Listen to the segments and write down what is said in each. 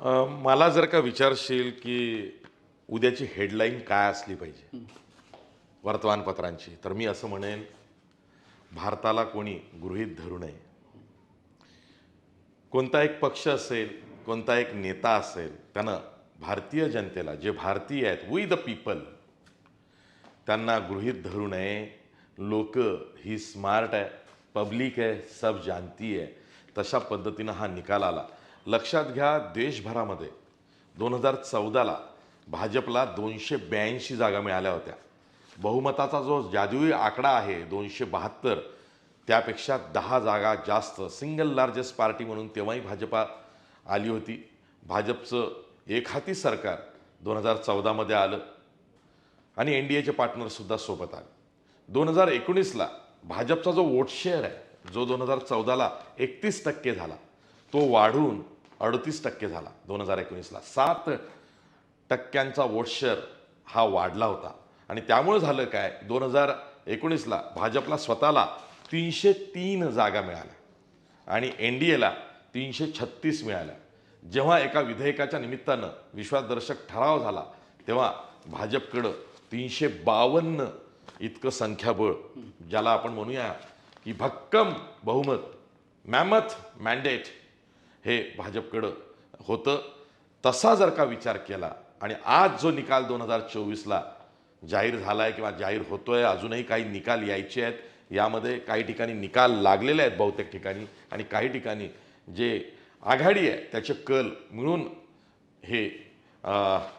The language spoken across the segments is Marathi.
मला जर का विचारशील की उद्याची हेडलाईन काय असली पाहिजे वर्तमानपत्रांची तर मी असं म्हणेन भारताला कोणी गृहीत धरू नये. कोणता एक पक्ष असेल कोणता एक नेता असेल त्यानं भारतीय जनतेला जे भारतीय आहेत वी द पीपल त्यांना गृहीत धरू नये. लोक ही स्मार्ट आहे पब्लिक आहे सब जानती आहे. तशा पद्धतीनं हा निकाल आला. लक्षात घ्या देशभरामध्ये. दोन हजार चौदाला भाजपला दोनशे ब्याऐंशी जागा मिळाल्या होत्या. बहुमताचा जो जादुई आकडा आहे दोनशे बहात्तर त्यापेक्षा दहा जागा जास्त. सिंगल लार्जेस्ट पार्टी म्हणून तेव्हाही भाजपा आली होती. भाजपचं एकहाती सरकार दोन हजार चौदामध्ये आलं. आणि एन डी एचे पार्टनरसुद्धा सोबत आले. दोन हजार एकोणीसला भाजपचा जो वोट शेअर आहे जो दोन हजार चौदाला एकतीस टक्के झाला. तो वाढून अडतीस टक्के झाला दोन हजार एकोणीसला. सात टक्क्यांचा वोट शेअर हा वाढला होता. आणि त्यामुळे झालं काय? दोन हजार एकोणीसला भाजपला स्वतःला तीनशे तीन जागा मिळाल्या. आणि एन डी एला तीनशे छत्तीस मिळाल्या. जेव्हा एका विधेयकाच्या निमित्तानं विश्वासदर्शक ठराव झाला तेव्हा भाजपकडं तीनशे बावन्न इतकं संख्याबळ ज्याला आपण म्हणूया की भक्कम बहुमत मॅमथ मॅन्डेट हे भाजपकडं होतं. तसा जर का विचार केला आणि आज जो निकाल दोन हजार चोवीसला जाहीर झाला आहे किंवा जाहीर होतोय अजूनही काही निकाल यायचे आहेत यामध्ये काही ठिकाणी निकाल लागलेले आहेत बहुतेक ठिकाणी आणि काही ठिकाणी जे आघाडी आहे त्याचे कल मिळून हे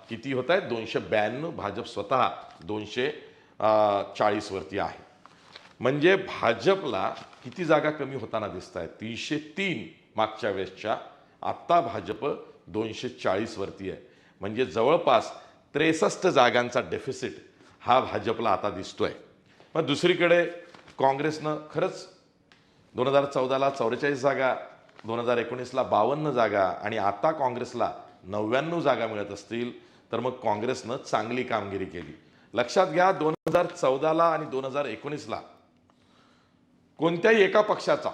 किती होत आहेत? दोनशे ब्याण्णव भाजप स्वतः दोनशे चाळीसवरती आहे. म्हणजे भाजपला किती जागा कमी होताना दिसत आहेत तीनशे तीन. मागच्या वेळेसच्या आत्ता भाजप दोनशे चाळीसवरती आहे. म्हणजे जवळपास त्रेसष्ट जागांचा डेफिसिट हा भाजपला आता दिसतोय. मग दुसरीकडे काँग्रेसनं खरंच दोन हजार चौदाला चौवेचाळीस जागा दोन हजार एकोणीसला बावन्न जागा आणि आता काँग्रेसला नव्याण्णव जागा मिळत असतील तर मग काँग्रेसनं चांगली कामगिरी केली. लक्षात घ्या दोन हजार चौदाला आणि दोन हजार एकोणीसला कोणत्याही एका पक्षाचा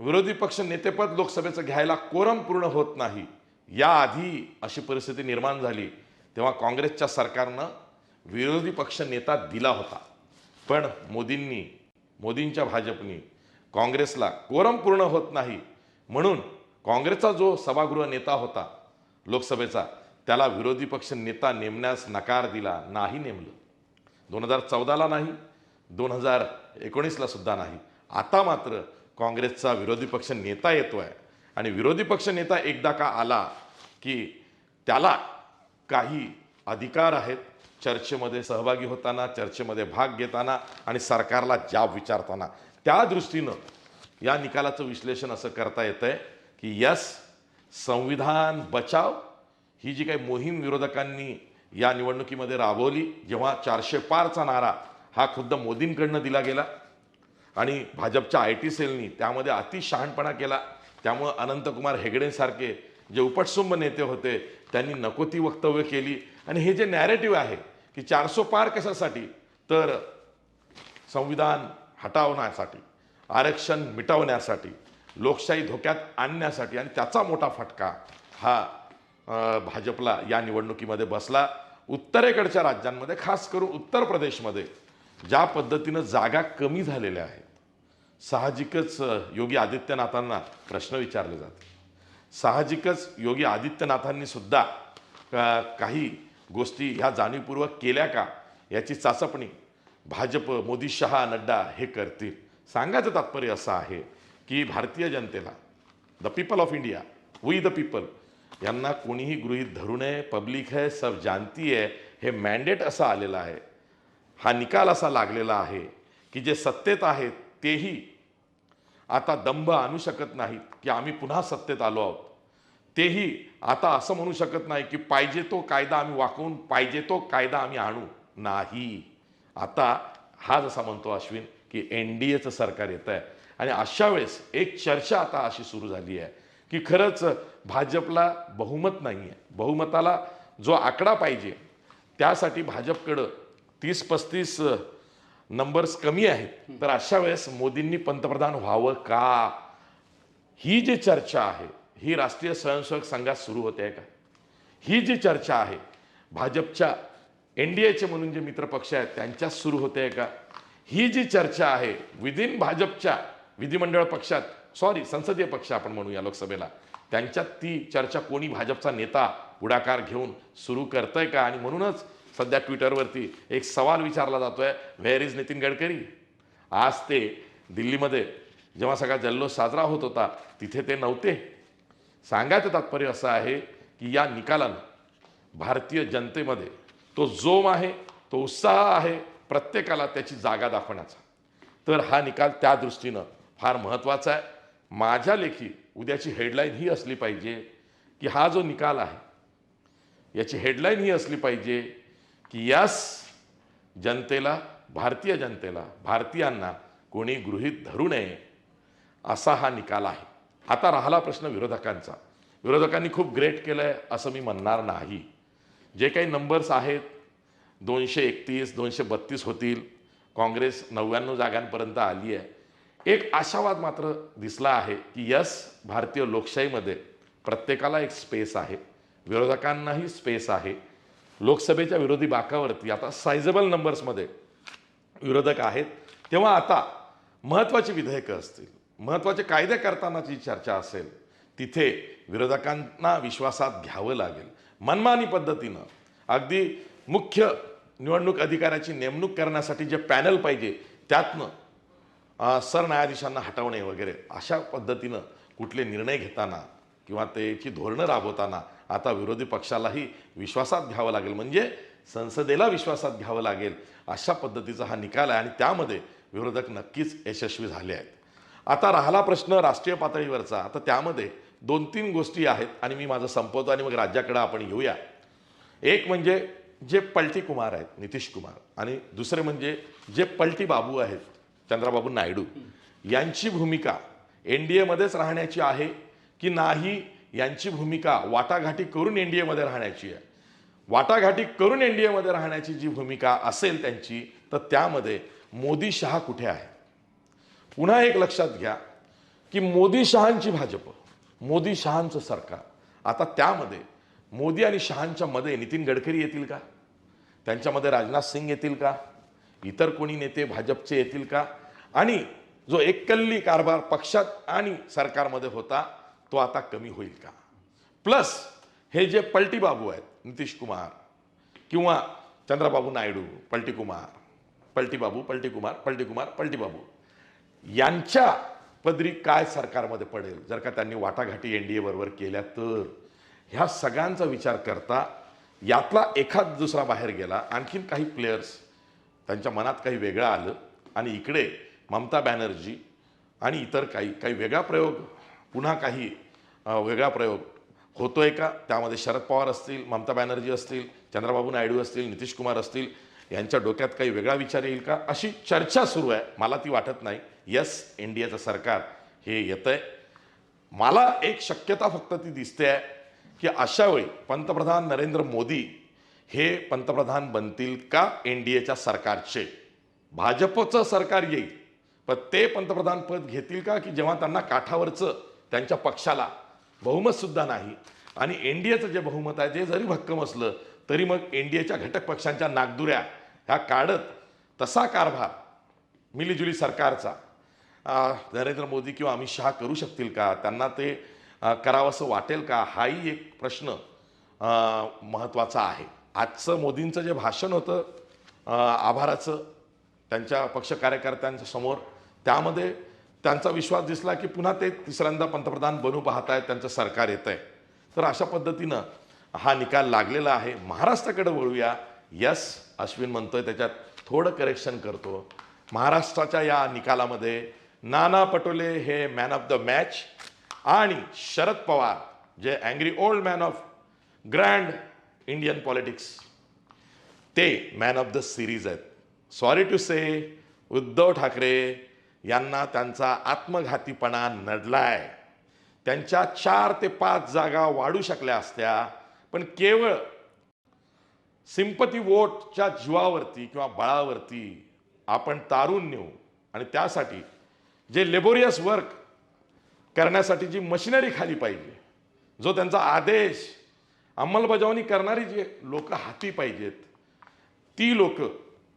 विरोधी पक्ष नेतेपद लोकसभेचं घ्यायला कोरम पूर्ण होत नाही. याआधी अशी परिस्थिती निर्माण झाली तेव्हा काँग्रेसच्या सरकारनं विरोधी पक्ष नेता दिला होता. पण मोदींनी मोदींच्या भाजपनी काँग्रेसला कोरम पूर्ण होत नाही म्हणून काँग्रेसचा जो सभागृह नेता होता लोकसभेचा त्याला विरोधी पक्ष नेता नेमण्यास नकार दिला नाही नेमलं. दोन हजार चौदाला नाही दोन हजार एकोणीसला सुद्धा नाही. आता मात्र काँग्रेसचा विरोधी पक्ष नेता येतोय. आणि विरोधी पक्ष नेता एकदा का आला की त्याला काही अधिकार आहेत चर्चेमध्ये सहभागी होताना चर्चेमध्ये भाग घेताना आणि सरकारला जाब विचारताना. त्या दृष्टीनं या निकालाचं विश्लेषण असं करता येतं आहे की यस संविधान बचाव ही जी काही मोहीम विरोधकांनी या निवडणुकीमध्ये राबवली जेव्हा चारशे पारचा नारा हा खुद्द मोदींकडनं दिला गेला आणि भाजपच्या आय टी सेलनी त्यामध्ये अतिशहाणपणा केला. त्यामुळं अनंतकुमार हेगडेसारखे जे उपटसुंब नेते होते त्यांनी नको ती वक्तव्य केली. आणि हे जे नॅरेटिव्ह आहे की चारसो पार कशासाठी? तर संविधान हटवण्यासाठी आरक्षण मिटवण्यासाठी लोकशाही धोक्यात आणण्यासाठी आणि त्याचा मोठा फटका हा भाजपला या निवडणुकीमध्ये बसला. उत्तरेकडच्या राज्यांमध्ये खास करून उत्तर प्रदेशमध्ये ज्या पद्धतीनं जागा कमी झालेल्या आहेत साहजिकच योगी आदित्यनाथांना प्रश्न विचारले जाते साहजिकच योगी आदित्यनाथांनी सुद्धा काही गोष्टी ह्या जाणीवपूर्वक केल्या का? याची चाचपणी भाजप मोदी शहा नड्डा हे करतील. सांगायचं तात्पर्य असं आहे की भारतीय जनतेला the people of India we the people यांना कोणीही गृहीत धरू नये पब्लिक है सब जानती आहे हे मॅन्डेट असं आलेलं आहे. हा निकाल असा लागलेला आहे की जे सत्तेत आहेत तेही आता दंभ आणू शकत नाहीत की आम्ही पुन्हा सत्तेत आलो आहोत. तेही आता असं म्हणू शकत नाही की पाहिजे तो कायदा आम्ही वाकवून पाहिजे तो कायदा आम्ही आणू. नाही. आता हा जसा म्हणतो अश्विन की एन डी एचं सरकार येत आहे आणि अशा वेळेस एक चर्चा आता अशी सुरू झाली आहे की खरंच भाजपला बहुमत नाही आहे बहुमताला जो आकडा पाहिजे त्यासाठी भाजपकडं तीस पस्तीस नंबर्स कमी आहेत. तर अशा वेळेस मोदींनी पंतप्रधान व्हावं का? ही जी चर्चा आहे ही राष्ट्रीय स्वयंसेवक संघात सुरू होते आहे का? ही जी चर्चा आहे भाजपच्या एन डी एचे म्हणून जे मित्रपक्ष आहेत त्यांच्यात सुरू होते का? ही जी चर्चा आहे विदिन भाजपच्या विधिमंडळ पक्षात सॉरी संसदीय पक्ष आपण म्हणूया लोकसभेला त्यांच्यात ती चर्चा कोणी भाजपचा नेता पुढाकार घेऊन सुरू करतंय का? आणि म्हणूनच सध्या ट्विटरवरती एक सवाल विचारला जातोय व्हेअर इज नितीन गडकरी? आज ते दिल्लीमध्ये जेव्हा सगळा जल्लोष साजरा होत होता तिथे ते नव्हते. सांगायचं तात्पर्य असं आहे की या निकालानं भारतीय जनतेमध्ये तो जोम आहे तो उत्साह आहे प्रत्येकाला त्याची जागा दाखवण्याचा. तर हा निकाल त्या दृष्टीनं फार महत्त्वाचा आहे. माझ्या लेखी उद्याची हेडलाईन ही असली पाहिजे की हा जो निकाल आहे याची हेडलाईन ही असली पाहिजे की यस जनतेला भारतीय जनतेला भारतीयांना कोणी गृहीत धरू नये असा हा निकाल आहे. आता राहिला प्रश्न विरोधकांचा. विरोधकांनी खूप ग्रेट केलं आहे असं मी म्हणणार नाही. जे काही नंबर्स आहेत दोनशे एकतीस दोनशे बत्तीस होतील. काँग्रेस नव्याण्णव जागांपर्यंत आली आहे एक आशावाद मात्र दिसला आहे की यस भारतीय लोकशाहीमध्ये प्रत्येकाला एक स्पेस आहे. विरोधकांनाही स्पेस आहे. लोकसभेच्या विरोधी बाकावरती आता सायझेबल नंबर्समध्ये विरोधक आहेत. तेव्हा आता महत्त्वाची विधेयकं असतील. महत्त्वाचे कायदे करतानाची चर्चा असेल तिथे विरोधकांना विश्वासात घ्यावं लागेल. मनमानी पद्धतीनं अगदी मुख्य निवडणूक अधिकाऱ्याची नेमणूक करण्यासाठी जे पॅनल पाहिजे त्यातनं सरन्यायाधीशांना हटवणे वगैरे अशा पद्धतीनं कुठले निर्णय घेताना किंवा त्याची धोरणं राबवताना आता विरोधी पक्षालाही विश्वासात घ्यावं लागेल. म्हणजे संसदेला विश्वासात घ्यावं लागेल अशा पद्धतीचा हा निकाल आहे आणि त्यामध्ये विरोधक नक्कीच यशस्वी झाले आहेत. आता राहिला प्रश्न राष्ट्रीय पातळीवरचा. आता त्यामध्ये दोन तीन गोष्टी आहेत आणि मी माझं संपवतो आणि मग राज्याकडं आपण येऊया. एक म्हणजे जे पलटी कुमार आहेत नितीश कुमार आणि दुसरे म्हणजे जे पलटी बाबू आहेत चंद्राबाबू नायडू. यांची भूमिका एन डी एमध्येच राहण्याची आहे की नाही यांची भूमिका वाटाघाटी करून एन डी एमध्ये राहण्याची आहे. वाटाघाटी करून एन डी एमध्ये राहण्याची जी भूमिका असेल त्यांची तर त्यामध्ये मोदी शहा कुठे आहे? पुन्हा एक लक्षात घ्या की मोदी शहांची भाजप मोदी शहांचं सरकार. आता त्यामध्ये मोदी आणि शहांच्या मध्ये नितीन गडकरी येतील का? त्यांच्यामध्ये राजनाथ सिंग येतील का? इतर कोणी नेते भाजपचे येतील का? आणि जो एककल्ली कारभार पक्षात आणि सरकारमध्ये होता तो आता कमी होईल का? प्लस हे जे पलटी बाबू आहेत नितीश कुमार किंवा चंद्रबाबू नायडू पलटी कुमार पलटी बाबू पलटी कुमार पलटी कुमार पलटी बाबू यांच्या पदरी काय सरकारमध्ये पडेल? जर का त्यांनी वाटाघाटी एन डी ए बरोबर केल्या तर? ह्या सगळ्यांचा विचार करता यातला एखाद दुसरा बाहेर गेला आणखीन काही प्लेयर्स त्यांच्या मनात काही वेगळं आलं आणि इकडे ममता बॅनर्जी आणि इतर काही काही वेगळा प्रयोग पुन्हा काही वेगळा प्रयोग होतो आहे का? त्यामध्ये शरद पवार असतील ममता बॅनर्जी असतील चंद्रबाबू नायडू असतील नितीश कुमार असतील यांच्या डोक्यात काही वेगळा विचार येईल का? अशी चर्चा सुरू आहे. मला ती वाटत नाही. यस एन सरकार हे येतं आहे मला एक शक्यता फक्त ती दिसते आहे की अशावेळी पंतप्रधान नरेंद्र मोदी हे पंतप्रधान बनतील का एन डी एच्या सरकारचे? भाजपचं सरकार येईल पण ते पंतप्रधान पद घेतील का? की जेव्हा त्यांना काठावरचं त्यांच्या पक्षाला बहुमतसुद्धा नाही. आणि एन डी एचं जे बहुमत आहे ते जरी भक्कम असलं तरी मग एन डी एच्या घटक पक्षांच्या नागदुऱ्या ह्या काढत तसा कारभार मिलीजुली सरकारचा. नरेंद्र मोदी किंवा अमित शहा करू शकतील का? त्यांना ते करावंसं वाटेल का? हाही एक प्रश्न महत्त्वाचा आहे. आजचं मोदींचं जे भाषण होतं आभाराचं त्यांच्या पक्ष कार्यकर्त्यांच्या समोर त्यामध्ये त्यांचा विश्वास दिसला की पुन्हा ते तिसऱ्यांदा पंतप्रधान बनू पाहत आहेत त्यांचं सरकार येत आहे तर अशा पद्धतीनं हा निकाल लागलेला आहे. महाराष्ट्राकडे वळूया. यस अश्विन म्हणतोय त्याच्यात थोडं करेक्शन करतो. महाराष्ट्राच्या या निकालामध्ये नाना पटोले हे मॅन ऑफ द मॅच आणि शरद पवार जे angry old man of grand Indian politics ते मॅन ऑफ द सिरीज आहेत. Sorry to say Uddhav Thackeray यांना त्यांचा आत्मघातीपणा नडलाय. त्यांच्या चार ते पाच जागा वाढू शकल्या असत्या पण केवळ सिंपती वोटच्या जीवावरती किंवा बळावरती आपण तारून नेऊ. आणि त्यासाठी जे लेबोरियस वर्क करण्यासाठी जी मशिनरी खाली पाहिजे जो त्यांचा आदेश अंमलबजावणी करणारी जे लोक हाती पाहिजेत ती लोक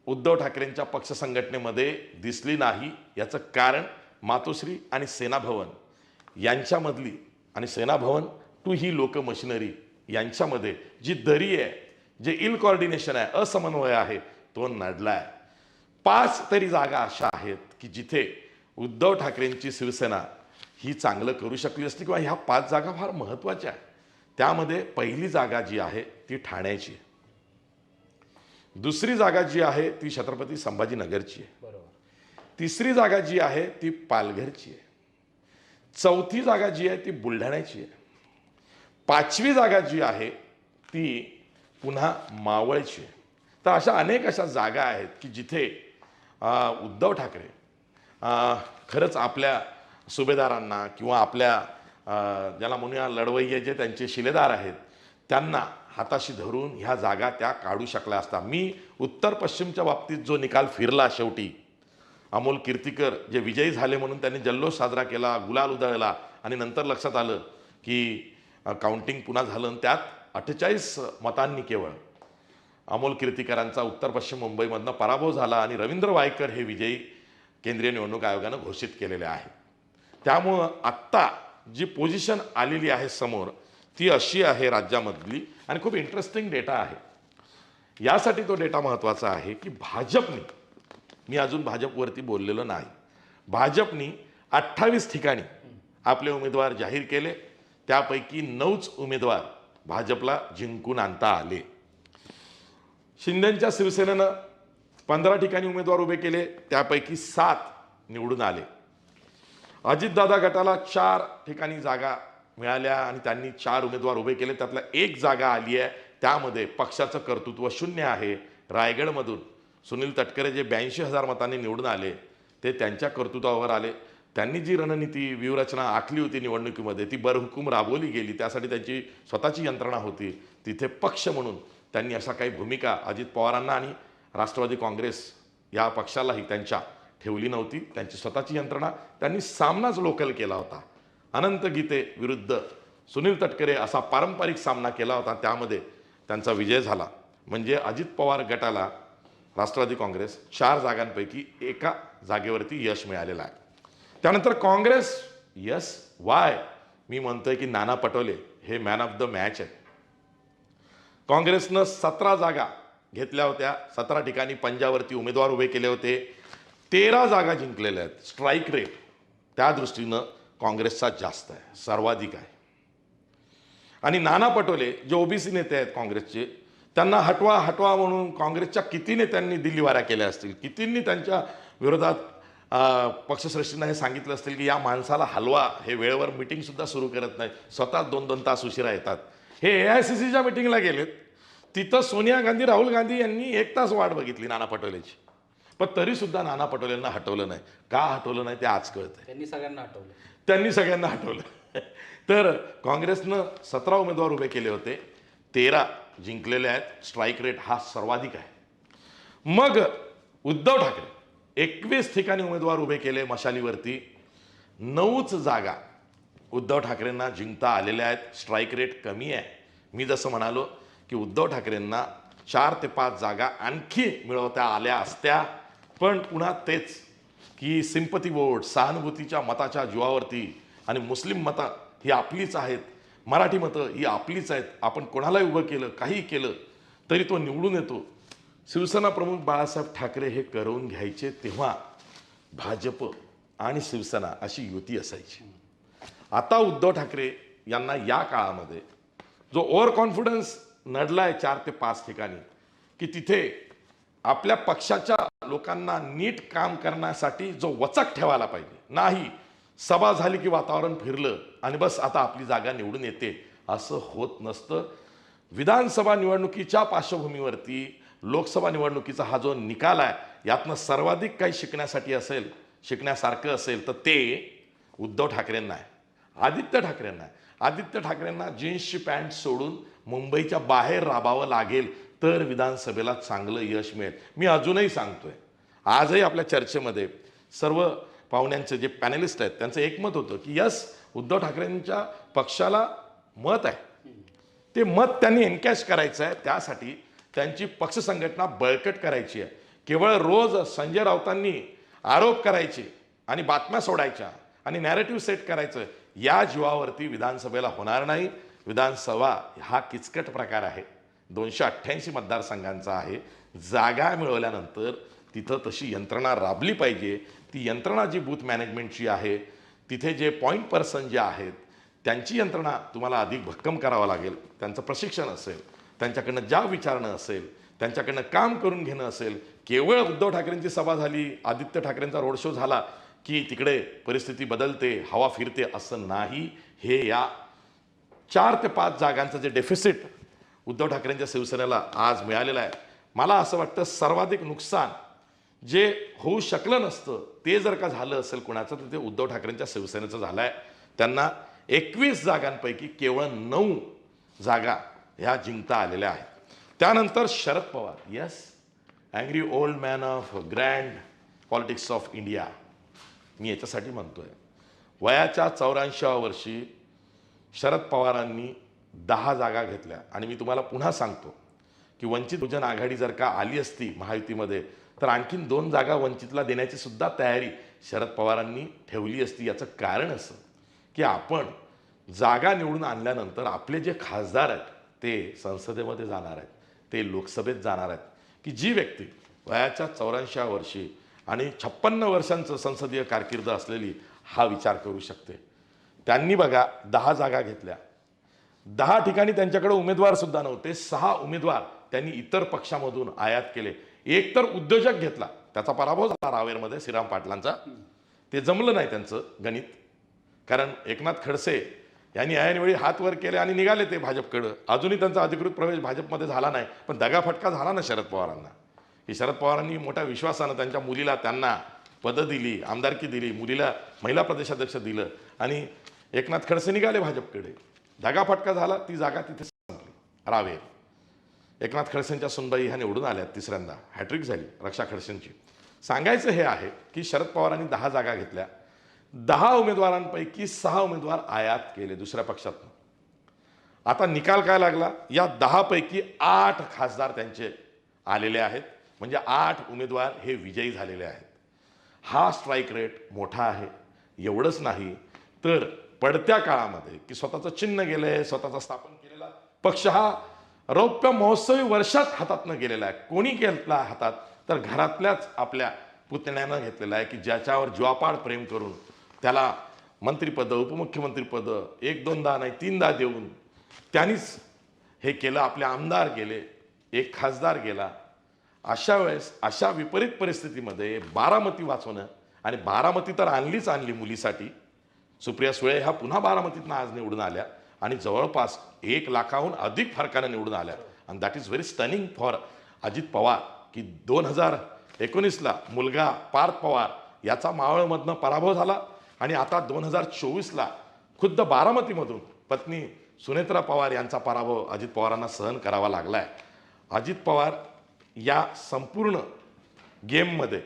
उद्धव ठाकरेंच्या पक्ष संघटनेमध्ये दिसली नाही. याचं कारण मातोश्री आणि सेनाभवन यांच्यामधली आणि सेनाभवन टू ही लोक मशिनरी यांच्यामध्ये जी दरी आहे जे इल कॉर्डिनेशन आहे असमन्वय आहे तो नडला आहे पाच तरी जागा अशा आहेत की जिथे उद्धव ठाकरेंची शिवसेना ही चांगलं करू शकली असती किंवा ह्या पाच जागा फार महत्त्वाच्या आहेत. त्यामध्ये पहिली जागा जी आहे ती ठाण्याची आहे. दुसरी जागा जी आहे ती छत्रपती संभाजीनगरची आहे. बरोबर. तिसरी जागा जी आहे ती पालघरची आहे. चौथी जागा जी आहे ती बुलढाण्याची आहे. पाचवी जागा जी आहे ती पुन्हा मावळची आहे. तर अशा अनेक अशा जागा आहेत की जिथे उद्धव ठाकरे खरंच आपल्या सुभेदारांना किंवा आपल्या ज्याला म्हणूया लढवय्ये जे त्यांचे शिलेदार आहेत त्यांना हाताशी धरून ह्या जागा त्या काढू शकल्या असता. मी उत्तर पश्चिमच्या बाबतीत जो निकाल फिरला शेवटी अमोल कीर्तीकर जे विजयी झाले म्हणून त्यांनी जल्लोष साजरा केला गुलाल उधळला आणि नंतर लक्षात आलं की काउंटिंग पुन्हा झालं आणि त्यात अठ्ठेचाळीस मतांनी केवळ अमोल कीर्तीकरांचा उत्तर पश्चिम मुंबईमधनं पराभव झाला आणि रवींद्र वायकर हे विजयी केंद्रीय निवडणूक आयोगानं घोषित केलेले आहे. त्यामुळं आत्ता जी पोझिशन आलेली आहे समोर ती अशी आहे राज्यामधली आणि खूप इंटरेस्टिंग डेटा आहे. यासाठी तो डेटा महत्त्वाचा आहे की भाजपने मी अजून भाजपवरती बोललेलो नाही. भाजपनी अठ्ठावीस ठिकाणी आपले उमेदवार जाहीर केले त्यापैकी नऊच उमेदवार भाजपला जिंकून आणता आले. शिंदेच्या शिवसेनेनं पंधरा ठिकाणी उमेदवार उभे केले त्यापैकी सात निवडून आले. अजितदादा गटाला चार ठिकाणी जागा मिळाल्या आणि त्यांनी चार उमेदवार उभे केले. त्यातला एक जागा आली आहे. त्यामध्ये पक्षाचं कर्तृत्व शून्य आहे. रायगडमधून सुनील तटकरे जे ब्याऐंशी हजार मतांनी निवडून आले ते त्यांच्या कर्तृत्वावर आले. त्यांनी जी रणनीती व्यूहरचना आखली होती निवडणुकीमध्ये ती बरहुकूम राबवली गेली. त्यासाठी त्यांची स्वतःची यंत्रणा होती. तिथे पक्ष म्हणून त्यांनी अशा काही भूमिका अजित पवारांना आणि राष्ट्रवादी काँग्रेस या पक्षालाही त्यांच्या ठेवली नव्हती. त्यांची स्वतःची यंत्रणा त्यांनी सामनाच लोकल केला होता. अनंत गीते विरुद्ध सुनील तटकरे असा पारंपरिक सामना केला होता. त्यामध्ये त्यांचा विजय झाला. म्हणजे अजित पवार गटाला राष्ट्रवादी काँग्रेस चार जागांपैकी एका जागेवरती यश मिळालेलं आहे. त्यानंतर काँग्रेस यस वाय मी म्हणतोय की नाना पटोले हे मॅन ऑफ द मॅच आहे काँग्रेसनं सतरा जागा घेतल्या होत्या. सतरा ठिकाणी पंजावरती उमेदवार उभे केले होते. तेरा जागा जिंकलेल्या आहेत. स्ट्राईक रेट त्या दृष्टीनं काँग्रेसचा जास्त आहे सर्वाधिक आहे. आणि नाना पटोले जे ओबीसी नेते आहेत काँग्रेसचे त्यांना हटवा हटवा म्हणून काँग्रेसच्या किती नेत्यांनी दिल्लीवाऱ्या केल्या असतील कितींनी त्यांच्या विरोधात पक्षश्रेष्ठींना हे सांगितलं असतील की या माणसाला हलवा हे वेळेवर मिटिंगसुद्धा सुरू करत नाही स्वतः दोन दोन तास उशिरा येतात. हे ए आय सी सीच्या मिटिंगला गेलेत तिथं सोनिया गांधी राहुल गांधी यांनी एक तास वाट बघितली नाना पटोलेची. पण तरीसुद्धा नाना पटोलेंना हटवलं नाही. का हटवलं नाही ते आज कळतं त्यांनी सगळ्यांना हटवलं. त्यांनी सगळ्यांना हटवलं. तर काँग्रेसनं सतरा उमेदवार उभे केले होते. तेरा जिंकलेले आहेत. स्ट्राईक रेट हा सर्वाधिक आहे. मग उद्धव ठाकरे एकवीस ठिकाणी उमेदवार उभे केले मशालीवरती. नऊच जागा उद्धव ठाकरेंना जिंकता आलेल्या आहेत. स्ट्राईक रेट कमी आहे. मी जसं म्हणालो की उद्धव ठाकरेंना चार ते पाच जागा आणखी मिळवता आल्या असत्या. पण पुन्हा तेच की सिंपती वोट सहानुभूतीच्या मताच्या जीवावरती. आणि मुस्लिम मतं ही आपलीच आहेत. मराठी मतं ही आपलीच आहेत. आपण कोणालाही उभं केलं काही केलं तरी तो निवडून येतो. शिवसेना प्रमुख बाळासाहेब ठाकरे हे करवून घ्यायचे तेव्हा भाजप आणि शिवसेना अशी युती असायची. आता उद्धव ठाकरे यांना या काळामध्ये जो ओव्हर कॉन्फिडन्स नडलाय चार ते पाच ठिकाणी की तिथे आपल्या पक्षाच्या लोकांना नीट काम करण्यासाठी जो वचक ठेवायला पाहिजे. नाही सभा झाली की वातावरण फिरलं आणि बस आता आपली जागा निवडून येते. असं होत नसतं. विधानसभा निवडणुकीच्या पार्श्वभूमीवरती लोकसभा निवडणुकीचा हा जो निकाल आहे यातनं सर्वाधिक काही शिकण्यासाठी असेल शिकण्यासारखं असेल तर ते उद्धव ठाकरेंना आहे. आदित्य ठाकरेंना आहे. आदित्य ठाकरेंना जीन्सची पॅन्ट सोडून मुंबईच्या बाहेर राबावं लागेल तर विधानसभेला चांगलं यश मिळेल. मी अजूनही सांगतोय आजही आपल्या चर्चेमध्ये सर्व पाहुण्यांचे जे पॅनलिस्ट आहेत त्यांचं एकमत होतं की यस उद्धव ठाकरेंच्या पक्षाला मत आहे. ते मत त्यांनी एनकॅश करायचं आहे त्यासाठी त्यांची पक्ष संघटना बळकट करायची आहे. केवळ रोज संजय राऊतांनी आरोप करायचे आणि बातम्या सोडायच्या आणि नॅरेटिव्ह सेट करायचं या जीवावरती विधानसभेला होणार नाही. विधानसभा हा किचकट प्रकार आहे. दोनशे अठ्ठ्याऐंशी मतदारसंघांचा आहे. जागा मिळवल्यानंतर तिथं तशी यंत्रणा राबली पाहिजे. ती यंत्रणा जी बूथ मॅनेजमेंटची आहे तिथे जे पॉईंट पर्सन जे आहेत त्यांची यंत्रणा तुम्हाला अधिक भक्कम करावं लागेल. त्यांचं प्रशिक्षण असेल त्यांच्याकडनं ज्या विचारणं असेल त्यांच्याकडनं काम करून घेणं असेल केवळ उद्धव ठाकरेंची सभा झाली आदित्य ठाकरेंचा रोड शो झाला की तिकडे परिस्थिती बदलते हवा फिरते असं नाही. हे या चार ते पाच जागांचं जे डेफिसिट उद्धव ठाकरेंच्या शिवसेनेला आज मिळालेलं आहे. मला असं वाटतं सर्वाधिक नुकसान जे होऊ शकलं नसतं ते जर का झालं असेल कुणाचं तर ते उद्धव ठाकरेंच्या शिवसेनेचं झालं आहे त्यांना एकवीस जागांपैकी केवळ नऊ जागा ह्या जिंकता आलेल्या आहेत. त्यानंतर Sharad Pawar yes angry old man of grand politics of India मी याच्यासाठी म्हणतो आहे वयाच्या चौऱ्याऐंशीव्या वर्षी शरद पवारांनी दहा जागा घेतल्या. आणि मी तुम्हाला पुन्हा सांगतो की वंचित बहुजन आघाडी जर का आली असती महायुतीमध्ये तर आणखीन दोन जागा वंचितला देण्याची सुद्धा तयारी शरद पवारांनी ठेवली असती. याचं कारण असं की आपण जागा निवडून आणल्यानंतर आपले जे खासदार आहेत ते संसदेमध्ये जाणार आहेत ते लोकसभेत जाणार आहेत की जी व्यक्ती वयाच्या चौऱ्याऐंशी वर्षी आणि छप्पन्न वर्षांचं संसदीय कारकीर्द असलेली हा विचार करू शकते. त्यांनी बघा दहा जागा घेतल्या. दहा ठिकाणी त्यांच्याकडे उमेदवार सुद्धा नव्हते. सहा उमेदवार त्यांनी इतर पक्षामधून आयात केले. एक तर उद्योजक घेतला. त्याचा पराभव झाला रावेरमध्ये श्रीराम पाटलांचा. ते जमलं नाही त्यांचं गणित. कारण एकनाथ खडसे यांनी ऐनवेळी हात वर केले आणि निघाले ते भाजपकडं. अजूनही त्यांचा अधिकृत प्रवेश भाजपमध्ये झाला नाही. पण दगाफटका झाला ना शरद पवारांना. की शरद पवारांनी मोठ्या विश्वासानं त्यांच्या मुलीला त्यांना पदं दिली आमदारकी दिली मुलीला महिला प्रदेशाध्यक्ष दिलं आणि एकनाथ खडसे निघाले भाजपकडे. दगाफटका झाला ती जागा तिथे संपली. रावेर. एकनाथ खडसेंच्या सुनबाई ह्या निवडून आल्या तिसऱ्यांदा. हॅट्रिक झाली रक्षा खडसेंची. सांगायचं हे आहे की शरद पवारांनी दहा जागा घेतल्या. दहा उमेदवारांपैकी सहा उमेदवार आयात केले दुसऱ्या पक्षातून. आता निकाल काय लागला? या दहापैकी आठ खासदार त्यांचे आलेले आहेत. म्हणजे आठ उमेदवार हे विजयी झालेले आहेत. हा स्ट्राईक रेट मोठा आहे. एवढंच नाही. तर पडत्या काळामध्ये की स्वतःचं चिन्ह गेलंय स्वतःचा स्थापन केलेला पक्ष हा रौप्य महोत्सवी वर्षात हातातनं गेलेला आहे. कोणी घेतला हातात? तर घरातल्याच आपल्या पुतण्यानं घेतलेला आहे की ज्याच्यावर ज्वापाड प्रेम करून त्याला मंत्रीपद उपमुख्यमंत्रीपद एक दोनदा नाही तीनदा देऊन त्यांनीच हे केलं आपले आमदार गेले एक खासदार गेला. अशा वेळेस अशा विपरीत परिस्थितीमध्ये बारामती वाचवणं आणि बारामती तर आणलीच आणली मुलीसाठी. सुप्रिया सुळे ह्या पुन्हा बारामतीतनं आज निवडून आल्या. आणि जवळपास एक लाखाहून अधिक फरकानं निवडून आल्या आणि that is very stunning for Ajit Pawar की दोन हजार एकोणीसला मुलगा पार्थ पवार याचा मावळमधनं पराभव झाला. आणि आता दोन हजार चोवीसला खुद्द बारामतीमधून पत्नी सुनेत्रा पवार यांचा पराभव अजित पवारांना सहन करावा लागला आहे अजित पवार या संपूर्ण गेममध्ये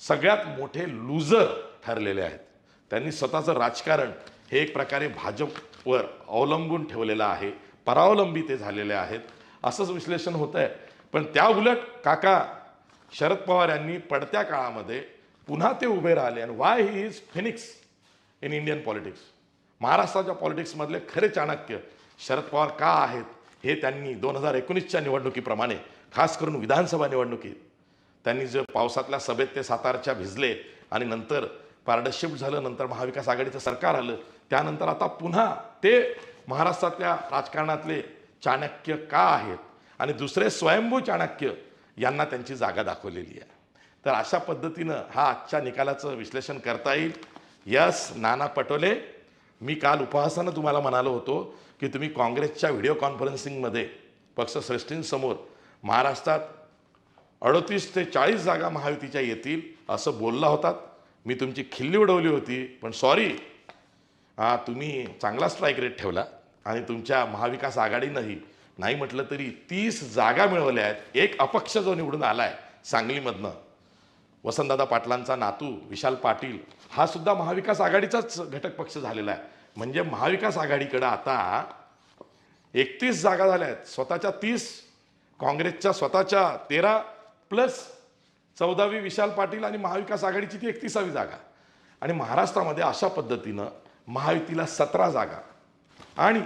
सगळ्यात मोठे लूजर ठरलेले आहेत. त्यांनी स्वतःचं राजकारण हे एक प्रकारे भाजप वर अवलंबून ठेवलेलं आहे परावलंबी ते झालेले आहेत असंच विश्लेषण होतं आहे पण त्या उलट काका शरद पवार यांनी पडत्या काळामध्ये पुन्हा ते उभे राहिले आणि why he is phoenix in Indian politics महाराष्ट्राच्या पॉलिटिक्समधले खरे चाणक्य शरद पवार का आहेत हे त्यांनी दोन हजार एकोणीसच्या निवडणुकीप्रमाणे खास करून विधानसभा निवडणुकीत त्यांनी जे पावसातल्या सभेत ते सातारच्या भिजले आणि नंतर पारडं झालं नंतर महाविकास आघाडीचं सरकार आलं त्यानंतर आता पुन्हा ते महाराष्ट्रातल्या राजकारणातले चाणक्य का आहेत? आणि दुसरे स्वयंभू चाणक्य यांना त्यांची जागा दाखवलेली आहे. तर अशा पद्धतीनं हा आजच्या निकालाचं विश्लेषण करता येईल. यस नाना पटोले मी काल उपहासानं तुम्हाला म्हणालो होतो की तुम्ही काँग्रेसच्या व्हिडिओ कॉन्फरन्सिंगमध्ये पक्षश्रेष्ठींसमोर महाराष्ट्रात अडतीस ते चाळीस जागा महायुतीच्या येतील असं बोलला होतात. मी तुमची खिल्ली उडवली होती पण सॉरी तुम्ही चांगला स्ट्राईक रेट ठेवला आणि तुमच्या महाविकास आघाडीनंही. नाही म्हटलं तरी तीस जागा मिळवल्या आहेत. एक अपक्ष जो निवडून आला आहे सांगलीमधनं. वसंतदादा पाटलांचा नातू विशाल पाटील हा सुद्धा महाविकास आघाडीचाच घटक पक्ष झालेला आहे. म्हणजे महाविकास आघाडीकडं आता एकतीस जागा झाल्या आहेत. स्वतःच्या तीस काँग्रेसच्या स्वतःच्या तेरा प्लस चौदावी विशाल पाटील आणि महाविकास आघाडीची ती एकतीसावी जागा. आणि महाराष्ट्रामध्ये अशा पद्धतीनं महायुतीला सतरा जागा आणि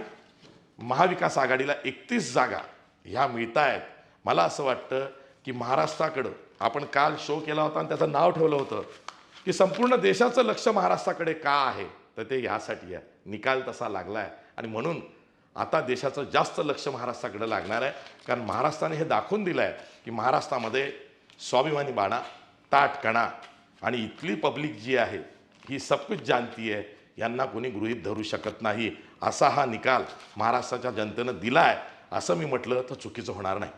महाविकास आघाडीला एकतीस जागा ह्या मिळत आहेत मला असं वाटतं की महाराष्ट्राकडं आपण काल शो केला होता आणि त्याचं नाव ठेवलं होतं की संपूर्ण देशाचं लक्ष महाराष्ट्राकडे का आहे? तर ते ह्यासाठी आहे. निकाल तसा लागला आहे आणि म्हणून आता देशाचं जास्त लक्ष महाराष्ट्राकडे लागणार आहे. कारण महाराष्ट्राने हे दाखवून दिलं आहे की महाराष्ट्रामध्ये स्वाभिमानी बाणा ताटकणा आणि इथली पब्लिक जी आहे ही सबकुच जाणती जानती आहे. यांना कोणी गृहीत धरू शकत नाही. असा हा निकाल महाराष्ट्राच्या जनतेनं दिला आहे असं मी म्हटलं तर चुकीचं होणार नाही.